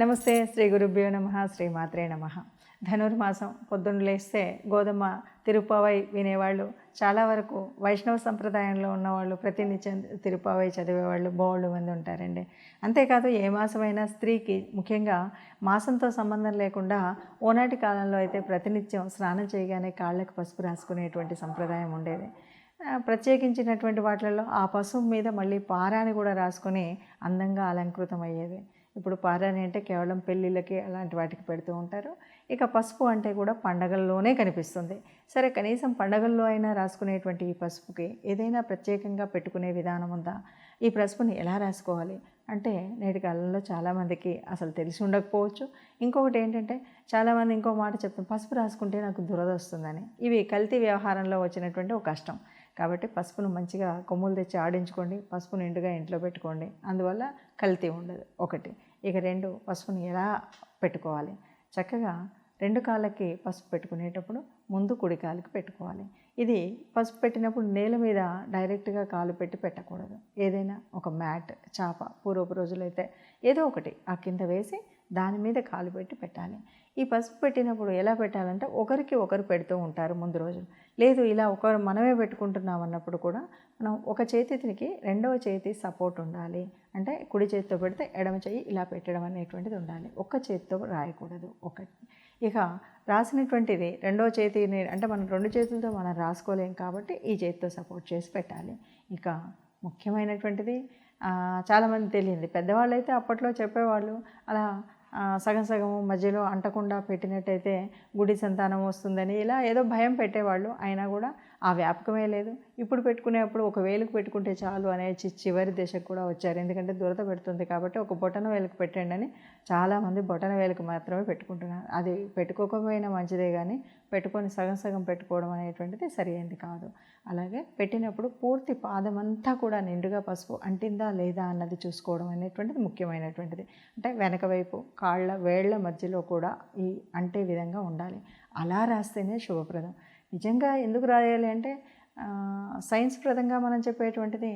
నమస్తే శ్రీ గురుభ్యో నమ శ్రీ మాత్రే నమ. ధనుర్మాసం పొద్దున్న లేస్తే గోధుమ తిరుపావై వినేవాళ్ళు చాలా వరకు వైష్ణవ సంప్రదాయంలో ఉన్నవాళ్ళు ప్రతినిత్యం తిరుపావై చదివేవాళ్ళు బోళ్ళు మంది ఉంటారండి. అంతేకాదు ఏ మాసమైనా స్త్రీకి ముఖ్యంగా మాసంతో సంబంధం లేకుండా ఓనాటి కాలంలో అయితే ప్రతినిత్యం స్నానం చేయగానే కాళ్ళకు పసుపు రాసుకునేటువంటి సంప్రదాయం ఉండేది. ప్రత్యేకించినటువంటి వాటిల్లో ఆ పసుపు మీద మళ్ళీ పారాని కూడా రాసుకొని అందంగా అలంకృతం అయ్యేది ఇప్పుడు పారాని అంటే కేవలం పెళ్ళిళ్ళకి అలాంటి వాటికి పెడుతూ ఉంటారు. ఇక పసుపు అంటే కూడా పండగల్లోనే కనిపిస్తుంది. సరే కనీసం పండగల్లో అయినా రాసుకునేటువంటి ఈ పసుపుకి ఏదైనా ప్రత్యేకంగా పెట్టుకునే విధానం ఉందా? ఈ పసుపుని ఎలా రాసుకోవాలి? అంటే నేటి కాలంలో చాలామందికి అసలు తెలిసి ఉండకపోవచ్చు. ఇంకొకటి ఏంటంటే చాలామంది ఇంకో మాట చెప్తాం పసుపు రాసుకుంటే నాకు దురద వస్తుందని. ఇవి కల్తీ వ్యవహారంలో వచ్చినటువంటి ఒక కష్టం. కాబట్టి పసుపును మంచిగా కొమ్ములు తెచ్చి ఆడించుకోండి పసుపు నిండుగా ఇంట్లో పెట్టుకోండి. అందువల్ల కల్తీ ఉండదు. ఒకటి. ఇక రెండు పసుపుని ఎలా పెట్టుకోవాలి? చక్కగా రెండు కాళ్ళకి పసుపు పెట్టుకునేటప్పుడు ముందు కుడి కాలుకి పెట్టుకోవాలి. ఇది పసుపు పెట్టినప్పుడు నేల మీద డైరెక్ట్గా కాలు పెట్టి పెట్టకూడదు. ఏదైనా ఒక మ్యాట్ చాప పూర్వపు రోజులైతే ఏదో ఒకటి ఆ కింద వేసి దాని మీద కాలు పెట్టి పెట్టాలి. ఈ పసుపు పెట్టినప్పుడు ఎలా పెట్టాలంటే ఒకరికి ఒకరు పెడుతూ ఉంటారు ముందు రోజులు లేదు ఇలా ఒకరు మనమే పెట్టుకుంటున్నాం అన్నప్పుడు కూడా మనం ఒక చేతికి రెండవ చేతి సపోర్ట్ ఉండాలి. అంటే కుడి చేతితో పెడితే ఎడమ చేయి ఇలా పెట్టడం అనేటువంటిది ఉండాలి. ఒక్క చేతితో రాయకూడదు. ఒకటి ఇక రాసినటువంటిది రెండో చేతిని అంటే మనం రెండు చేతులతో మనం రాసుకోలేం కాబట్టి ఈ చేతితో సపోర్ట్ చేసి పెట్టాలి. ఇక ముఖ్యమైనటువంటిది చాలామంది తెలియంది. పెద్దవాళ్ళు అయితే అప్పట్లో చెప్పేవాళ్ళు అలా సగం సగం మధ్యలో అంటకుండా పెట్టినట్టయితే గుడి సంతానం వస్తుందని ఇలా ఏదో భయం పెట్టేవాళ్ళు. అయినా కూడా ఆ వ్యాపకమే లేదు. ఇప్పుడు పెట్టుకునేప్పుడు ఒక వేలుకు పెట్టుకుంటే చాలు అనేసి చివరి దశకు కూడా వచ్చారు. ఎందుకంటే దురద పెడుతుంది కాబట్టి ఒక బొటన వేలుకు పెట్టండి అని చాలామంది బొటన వేలుకు మాత్రమే పెట్టుకుంటున్నారు. అది పెట్టుకోకపోయినా మంచిదే కానీ పెట్టుకొని సగం సగం పెట్టుకోవడం అనేటువంటిది సరైనది కాదు. అలాగే పెట్టినప్పుడు పూర్తి పాదమంతా కూడా నిండుగా పసుపు అంటిందా లేదా అన్నది చూసుకోవడం అనేటువంటిది ముఖ్యమైనటువంటిది. అంటే వెనక వైపు కాళ్ళ వేళ్ళ మధ్యలో కూడా ఈ అంటే విధంగా ఉండాలి. అలా రాస్తేనే శుభప్రదం. నిజంగా ఎందుకు రాయాలి అంటే సైన్స్ ప్రదంగా మనం చెప్పేటువంటిది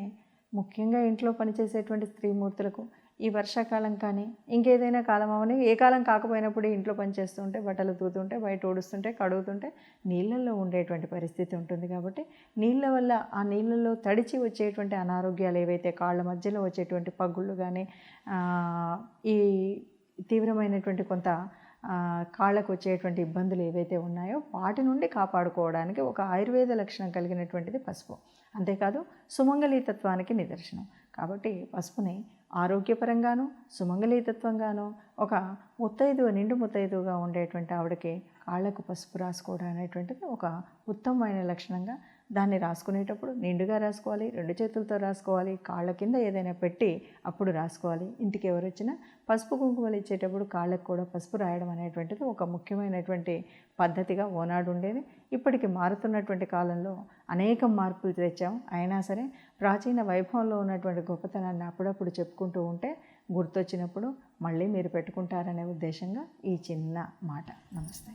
ముఖ్యంగా ఇంట్లో పనిచేసేటువంటి స్త్రీమూర్తులకు ఈ వర్షాకాలం కానీ ఇంకేదైనా కాలం అవని ఏ కాలం కాకపోయినప్పుడు ఇంట్లో పనిచేస్తుంటే బట్టలు తూతుంటే బయట ఊడుస్తుంటే కడుగుతుంటే నీళ్ళల్లో ఉండేటువంటి పరిస్థితి ఉంటుంది కాబట్టి నీళ్ళ వల్ల ఆ నీళ్ళల్లో తడిచి వచ్చేటువంటి అనారోగ్యాలు ఏవైతే కాళ్ళ మధ్యలో వచ్చేటువంటి పగుళ్ళు కానీ ఈ తీవ్రమైనటువంటి కొంత కాళ్ళకు వచ్చేటువంటి ఇబ్బందులు ఏవైతే ఉన్నాయో వాటి నుండి కాపాడుకోవడానికి ఒక ఆయుర్వేద లక్షణం కలిగినటువంటిది పసుపు. అంతేకాదు సుమంగళీతత్వానికి నిదర్శనం. కాబట్టి పసుపుని ఆరోగ్యపరంగాను సుమంగళీతత్వంగాను ఒక ముత్తైదు నిండు ముత్తైదుగా ఉండేటువంటి ఆవిడకి కాళ్ళకు పసుపు రాసుకోవడం అనేటువంటిది ఒక ఉత్తమమైన లక్షణంగా దాన్ని రాసుకునేటప్పుడు నిండుగా రాసుకోవాలి రెండు చేతులతో రాసుకోవాలి కాళ్ళ కింద ఏదైనా పెట్టి అప్పుడు రాసుకోవాలి. ఇంటికి ఎవరు వచ్చినా పసుపు కుంకుమలు ఇచ్చేటప్పుడు కాళ్ళకు కూడా పసుపు రాయడం అనేటువంటిది ఒక ముఖ్యమైనటువంటి పద్ధతిగా ఓనాడు ఉండేది. ఇప్పటికి మారుతున్నటువంటి కాలంలో అనేక మార్పులు తెచ్చాం. అయినా సరే ప్రాచీన వైభవంలో ఉన్నటువంటి గొప్పతనాన్ని అప్పుడప్పుడు చెప్పుకుంటూ ఉంటే గుర్తొచ్చినప్పుడు మళ్ళీ మీరు పెట్టుకుంటారనే ఉద్దేశంగా ఈ చిన్న మాట. నమస్తే.